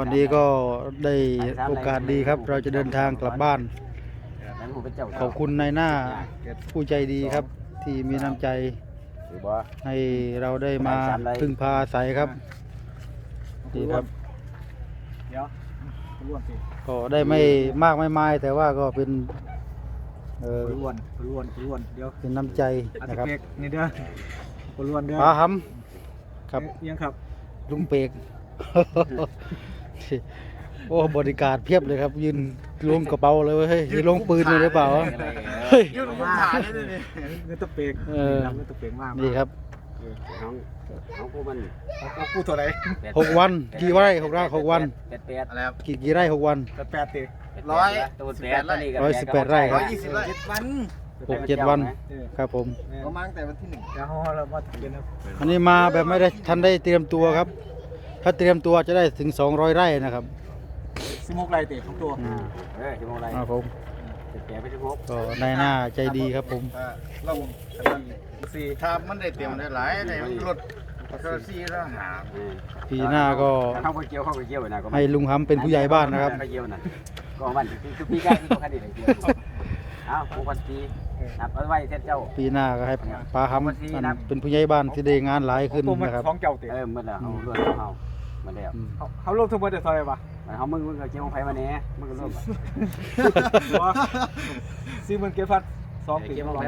วันนี้ก็ได้โอกาสดีครับ เราจะเดินทางกลับบ้านนั่นผมเป็นเจ้าขอบคุณนายหน้าผู้ใจดีครับ ที่มีน้ำใจถือบ่ให้เราได้มาพึ่งพาอาศัยครับดีครับเดี๋ยวล้วนสิก็ได้ไม่มากไม่มายแต่ว่าก็เป็นเออล้วนล้วนล้วนเดี๋ยวเป็นน้ำใจอาจนะจะครับเปียกนี่เด้อล้วนเด้อป้าหำครับเอียังครับลุงเปก โอ้บริการเพียบเลยครับ ยืนล้วงกระเป๋าเลยเว้ยเฮ้ยยืนล้วงปืนเลยหรือเปล่าวะเฮ้ยยืนผมถ่ายเลยนี่เงินตะเปียกเออเงินตะเปียกมากนี่ครับน้องน้องกูมันเอากูเท่าไหร่หกวัน กี่ไร่หกไร่หกวันแปดแปดอะไรครับกี่กี่ไร่หกวันแปดแปดติร้อยตัวแปดตัวนี้ก็ร้อยสิบแปดไร่ครับร้อยยี่สิบไร่เจ็ดวันหกเจ็ดวันเออครับผมประมาณแต่วันที่หนึ่งเดี๋ยวเรามาเรียนนะอันนี้มาแบบไม่ได้ทันได้เตรียมตัวครับ ถ้าเตรียมตัวจะได้ถึง 200 ไร่นะครับสิบหกไร่ติทุกตัวอืมเออชั่วโมงไรครับผมแปดแปดไปชั่วโมงก็นายหน้าใจดีครับผมเราสี่ถ้ามันได้เตรียมได้หลายได้รถกระซีแล้วหาปีหน้าก็เข้าไปเกี่ยวเข้าไปเกี่ยวนะก็ให้ลุงหำเป็นผู้ใหญ่บ้านนะครับ ไปเกี่ยวนะก็มันคือปีแรกที่ตัวคดีเลยเกี่ยวเอาผมคนปีนับเอาไว้เสร็จเจ้า ปีหน้าก็ให้ป้าหำอันเป็นผู้ใหญ่บ้านที่ได้งานหลายขึ้นตัวมันนะครับ ของเจ้าติเออมันแล้วเอาเรื่องเอา มาแล้วอืมเขาเขาลงทั้งหมดได้เท่าไหร่ปะเขามึงมึงก็เกี่ยวไฟมาเนี้ยมึงก็ร่วมสี่หมื่นเจ็ดพันสองปี เกี่ยวไฟ